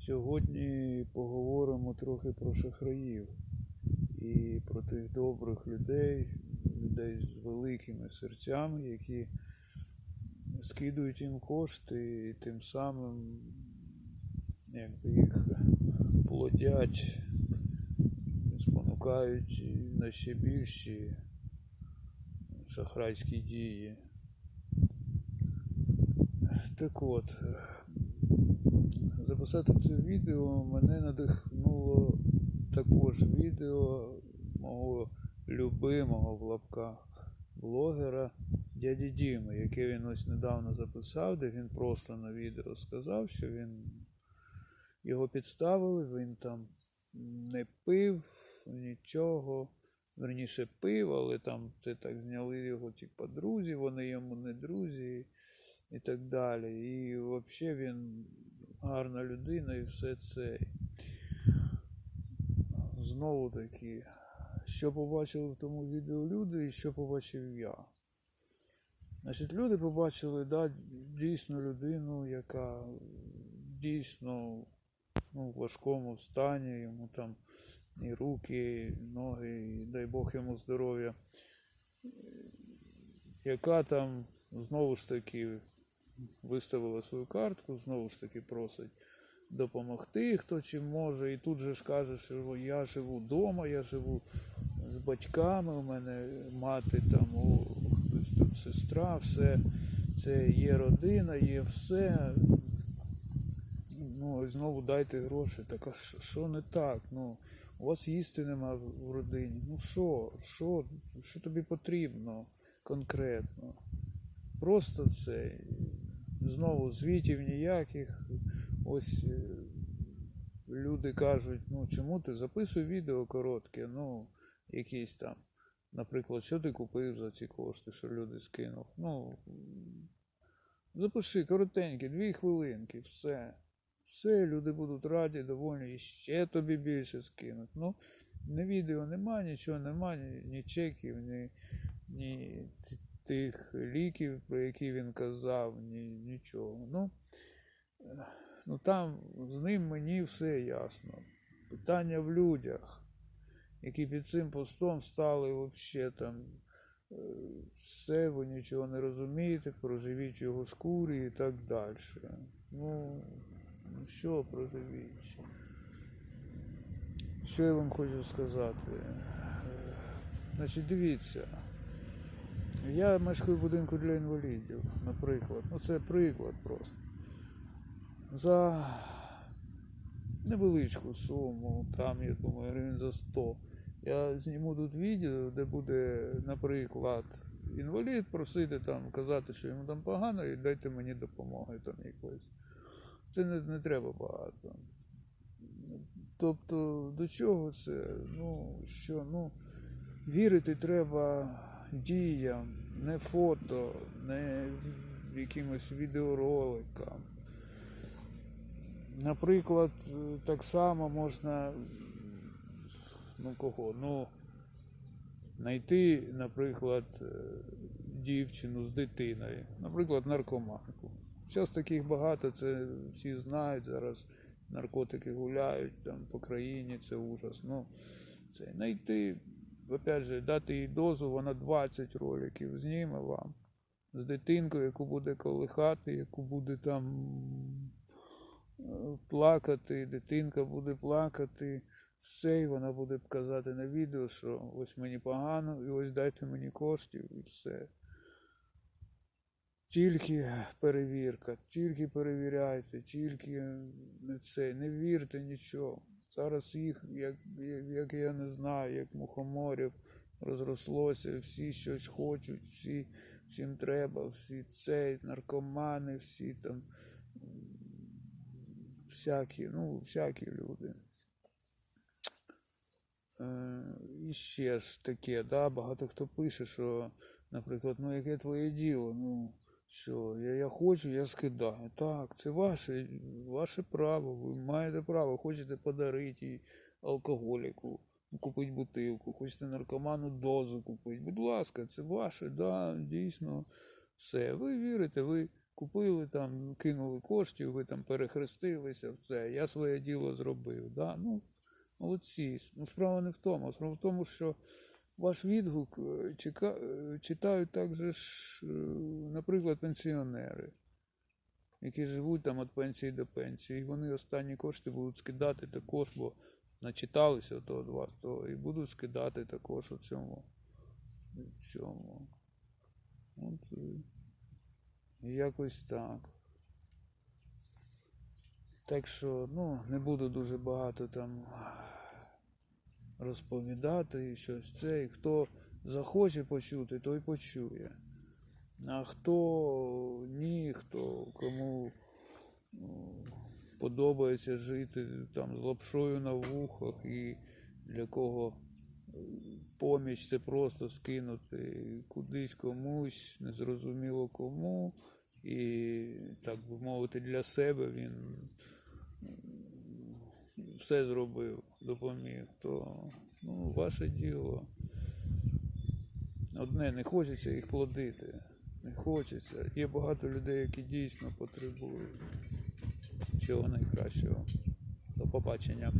Сьогодні поговоримо трохи про шахраїв і про тих добрих людей, людей з великими серцями, які скидують їм кошти і тим самим якби їх плодять, спонукають на ще більші шахрайські дії. Так от, записати це відео мене надихнуло також відео мого любимого в лапках блогера дяді Діми, яке він ось недавно записав, де він просто на відео сказав, що він його підставили, він там не пив нічого. Верніше пив, але там це так зняли його, типа, друзі, вони йому не друзі і так далі. І взагалі він гарна людина і все це. Знову таки, що побачили в тому відео люди і що побачив я. Значить, люди побачили, да, дійсно людину, яка дійсно ну, в важкому стані, йому там і руки, і ноги, і дай Бог йому здоров'я. Яка там знову ж таки виставила свою картку, знову ж таки просить допомогти, хто чим може. І тут же ж каже, що я живу вдома, я живу з батьками, у мене мати там, о, хтось тут сестра, все, це є родина, є все. Ну, і знову дайте гроші. Так а що- не так? Ну, у вас їсти нема в родині. Ну що, що, що тобі потрібно конкретно? Просто це. Знову звітів ніяких. Ось е, люди кажуть, ну чому ти записуй відео коротке, ну, якісь там. Наприклад, що ти купив за ці кошти, що люди скинув. Ну, запиши коротенькі, дві хвилинки, все. Все, люди будуть раді, довольні, і ще тобі більше скинуть. Ну, ні відео нема, нічого нема, ні, ні чеків, ні, ні тих ліків, про які він казав, ні, нічого. Ну, ну там з ним мені все ясно. Питання в людях, які під цим постом стали взагалі там. е, Все, ви нічого не розумієте, проживіть його шкурі і так далі. Ну, ну що проживіть? Що я вам хочу сказати? Е, Значить, дивіться. Я мешкаю в будинку для інвалідів, наприклад. Ну це приклад просто. За невеличку суму, там, я думаю, гривень за 100. Я зніму тут відео, де буде, наприклад, інвалід просити там, казати, що йому там погано, і дайте мені допомоги там якоїсь. Це не, не треба багато. Тобто, до чого це? Ну, що, ну, вірити треба діям, не фото, не якимось відеороликам. Наприклад, так само можна, ну кого, ну, знайти, наприклад, е, дівчину з дитиною, наприклад, наркоманку. Зараз таких багато, це всі знають зараз. Наркотики гуляють там по країні, це ужас. Ну, це знайти, опять же, дати їй дозу, вона 20 роликів зніме вам з дитинкою, яку буде колихати, яку буде там е, плакати, дитинка буде плакати. Все, і вона буде казати на відео, що ось мені погано, і ось дайте мені коштів, і все. Тільки перевірка, тільки перевіряйте, тільки не це, не вірте нічого. Зараз їх, як, як, я не знаю, як мухоморів розрослося, всі щось хочуть, всі, всім треба, всі цей, наркомани, всі там всякі, ну, всякі люди. Е, І ще ж таке, да, багато хто пише, що, наприклад, ну яке твоє діло? Ну, що я, я хочу, я скидаю. Так, це ваше, ваше право, ви маєте право, хочете подарити алкоголіку, купити бутилку, хочете наркоману дозу купити. Будь ласка, це ваше, да, дійсно, все. Ви вірите, ви купили там, кинули коштів, ви там перехрестилися, все. Я своє діло зробив. Да? Ну, молодці. Ну, справа не в тому. Справа в тому, що ваш відгук е, е, читають також, е, наприклад, пенсіонери, які живуть там від пенсії до пенсії. І вони останні кошти будуть скидати також, бо начиталися то від вас, то і будуть скидати також у цьому. у цьому. От, якось так. Так що, ну, не буду дуже багато там розповідати щось це. І хто захоче почути, той почує. А хто ні, хто кому ну, подобається жити там з лапшою на вухах і для кого е, поміч це просто скинути кудись комусь, незрозуміло кому, і так би мовити, для себе він все зробив, допоміг, то ну, ваше діло. Одне, не хочеться їх плодити. Не хочеться. Є багато людей, які дійсно потребують. Всього найкращого. До побачення.